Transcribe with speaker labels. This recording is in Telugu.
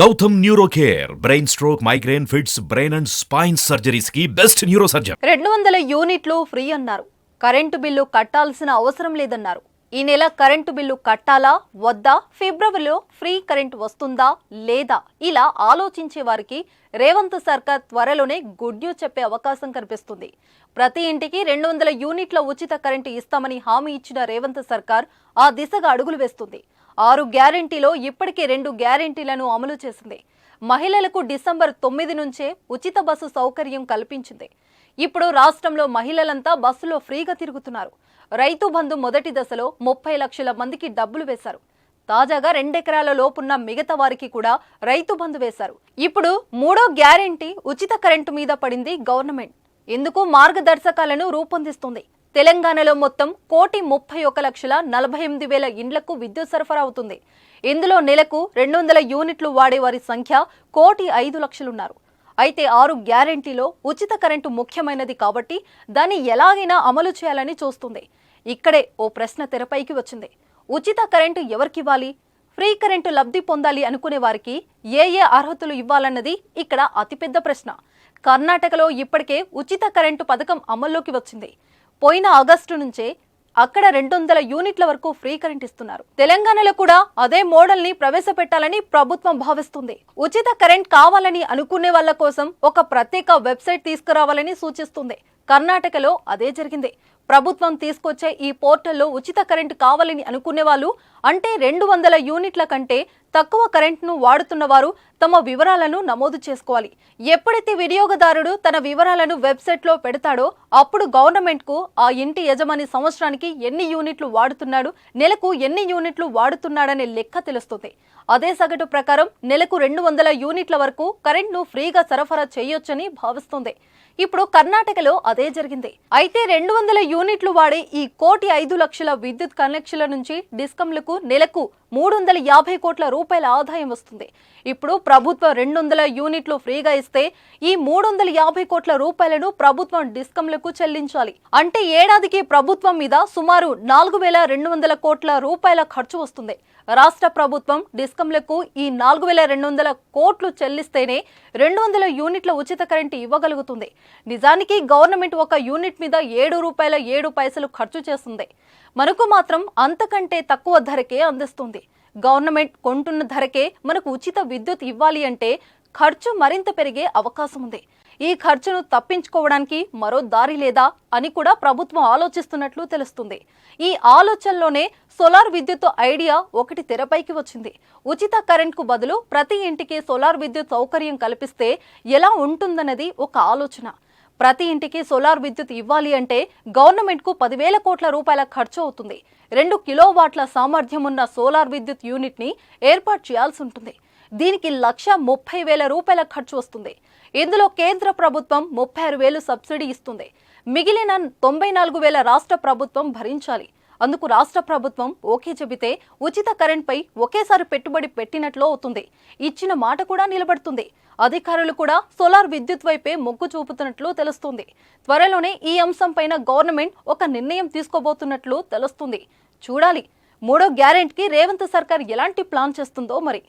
Speaker 1: Gautam neuro care brain stroke migraine fits brain and spine సర్జరీస్కి best neuro surgeon
Speaker 2: రెండు వందల యూనిట్లు ఫ్రీ అన్నారు. కరెంటు బిల్లు కట్టాల్సిన అవసరం లేదన్నారు. ఈ నెల కరెంటు బిల్లు కట్టాలా వద్దా ఫిబ్రవరిలో ఫ్రీ కరెంట్ వస్తుందా లేదా? ఇలా ఆలోచించే వారికి రేవంత్ సర్కార్ త్వరలోనే గుడ్ న్యూస్ చెప్పే అవకాశం కనిపిస్తుంది. ప్రతి ఇంటికి రెండు వందల యూనిట్ల ఉచిత కరెంటు ఇస్తామని హామీ ఇచ్చిన రేవంత్ సర్కార్ ఆ దిశగా అడుగులు వేస్తుంది. ఆరు గ్యారెంటీలో ఇప్పటికే రెండు గ్యారెంటీలను అమలు చేసింది. మహిళలకు డిసెంబర్ తొమ్మిది నుంచే ఉచిత బస్సు సౌకర్యం కల్పించింది. ఇప్పుడు రాష్ట్రంలో మహిళలంతా బస్సులో ఫ్రీగా తిరుగుతున్నారు. రైతు బంధు మొదటి దశలో ముప్పై లక్షల మందికి డబ్బులు వేశారు. తాజాగా రెండెకరాల లోపున్న మిగతా వారికి కూడా రైతు బంధు వేశారు. ఇప్పుడు మూడో గ్యారెంటీ ఉచిత కరెంటు మీద పడింది గవర్నమెంట్. ఎందుకు మార్గదర్శకాలను రూపొందిస్తుంది. తెలంగాణలో మొత్తం కోటి ముప్పై ఒక లక్షల నలభై ఎనిమిది వేల ఇండ్లకు విద్యుత్ సరఫరా అవుతుంది. ఇందులో నెలకు రెండు వందల యూనిట్లు వాడే వారి సంఖ్య కోటి ఐదు లక్షలున్నారు. అయితే ఆరు గ్యారెంటీలో ఉచిత కరెంటు ముఖ్యమైనది కాబట్టి దాన్ని ఎలాగైనా అమలు చేయాలని చూస్తుంది. ఇక్కడే ఓ ప్రశ్న తెరపైకి వచ్చింది. ఉచిత కరెంటు ఎవరికివ్వాలి? ఫ్రీ కరెంటు లబ్ధి పొందాలి అనుకునే వారికి ఏ ఏ అర్హతలు ఇవ్వాలన్నది ఇక్కడ అతిపెద్ద ప్రశ్న. కర్ణాటకలో ఇప్పటికే ఉచిత కరెంటు పథకం అమల్లోకి వచ్చింది. పోయిన ఆగస్టు నుంచే అక్కడ రెండు వందల యూనిట్ల వరకు ఫ్రీ కరెంట్ ఇస్తున్నారు. తెలంగాణలో కూడా అదే మోడల్ని ప్రవేశపెట్టాలని ప్రభుత్వం భావిస్తుంది. ఉచిత కరెంట్ కావాలని అనుకునే వాళ్ళ కోసం ఒక ప్రత్యేక వెబ్సైట్ తీసుకురావాలని సూచిస్తుంది. కర్ణాటకలో అదే జరిగింది. ప్రభుత్వం తీసుకొచ్చే ఈ పోర్టల్లో ఉచిత కరెంటు కావాలని అనుకునే వాళ్ళు అంటే రెండు వందల యూనిట్ల కంటే తక్కువ కరెంట్ను వాడుతున్న వారు తమ వివరాలను నమోదు చేసుకోవాలి. ఎప్పుడైతే వినియోగదారుడు తన వివరాలను వెబ్సైట్లో పెడతాడో అప్పుడు గవర్నమెంట్కు ఆ ఇంటి యజమాని సంవత్సరానికి ఎన్ని యూనిట్లు వాడుతున్నాడు నెలకు ఎన్ని యూనిట్లు వాడుతున్నాడనే లెక్క తెలుస్తుంది. అదే సగటు ప్రకారం నెలకు రెండు వందల యూనిట్ల వరకు కరెంట్ను ఫ్రీగా సరఫరా చేయొచ్చని భావిస్తుంది. ఇప్పుడు కర్ణాటకలో అదే జరిగింది. అయితే రెండు వందల యూనిట్లు వాడే ఈ కోటి ఐదు లక్షల విద్యుత్ కనెక్షన్ల నుంచి డిస్కంలకు నెలకు మూడు వందల యాభై కోట్ల రూపాయల ఆదాయం వస్తుంది. ఇప్పుడు ప్రభుత్వం రెండు వందల యూనిట్లు ఫ్రీగా ఇస్తే ఈ మూడు వందల యాభై కోట్ల రూపాయలను ప్రభుత్వం డిస్కంలకు చెల్లించాలి. అంటే ఏడాదికి ప్రభుత్వం మీద సుమారు నాలుగు వేల రెండు వందల కోట్ల రూపాయల ఖర్చు వస్తుంది. రాష్ట్ర ప్రభుత్వం డిస్కంలకు ఈ నాలుగు వేల రెండు వందల కోట్లు చెల్లిస్తేనే రెండు వందల యూనిట్ల ఉచిత కరెంటు ఇవ్వగలుగుతుంది. నిజానికి గవర్నమెంట్ ఒక యూనిట్ మీద ఏడు రూపాయల ఏడు పైసలు ఖర్చు చేస్తుంది. మనకు మాత్రం అంతకంటే తక్కువ ధరకే అందిస్తుంది. గవర్నమెంట్ కొంటున్న ధరకే మనకు ఉచిత విద్యుత్ ఇవ్వాలి అంటే ఖర్చు మరింత పెరిగే అవకాశం ఉంది. ఈ ఖర్చును తప్పించుకోవడానికి మరో దారి లేదా అని కూడా ప్రభుత్వం ఆలోచిస్తున్నట్లు తెలుస్తుంది. ఈ ఆలోచనలోనే సోలార్ విద్యుత్ ఐడియా ఒకటి తెరపైకి వచ్చింది. ఉచిత కరెంట్కు బదులు ప్రతి ఇంటికి సోలార్ విద్యుత్ సౌకర్యం కల్పిస్తే ఎలా ఉంటుందన్నది ఒక ఆలోచన. ప్రతి ఇంటికి సోలార్ విద్యుత్ ఇవ్వాలి అంటే గవర్నమెంట్కు పదివేల కోట్ల రూపాయల ఖర్చు అవుతుంది. రెండు కిలోవాట్ల సామర్థ్యం ఉన్న సోలార్ విద్యుత్ యూనిట్ని ఏర్పాటు చేయాల్సి ఉంటుంది. దీనికి లక్ష ముప్పై వేల రూపాయల ఖర్చు వస్తుంది. ఇందులో కేంద్ర ప్రభుత్వం ముప్పై ఆరు వేలు సబ్సిడీ ఇస్తుంది. మిగిలిన తొంభై నాలుగు వేల రాష్ట్ర ప్రభుత్వం భరించాలి. అందుకు రాష్ట్ర ప్రభుత్వం ఓకే చెబితే ఉచిత కరెంట్పై ఒకేసారి పెట్టుబడి పెట్టినట్లు అవుతుంది. ఇచ్చిన మాట కూడా నిలబడుతుంది. అధికారులు కూడా సోలార్ విద్యుత్ వైపే మొగ్గు చూపుతున్నట్లు తెలుస్తుంది. త్వరలోనే ఈ అంశంపైన గవర్నమెంట్ ఒక నిర్ణయం తీసుకోబోతున్నట్లు తెలుస్తుంది. చూడాలి. మూడో గ్యారెంట్కి రేవంత్ సర్కార్ ఎలాంటి ప్లాన్ చేస్తుందో మరి.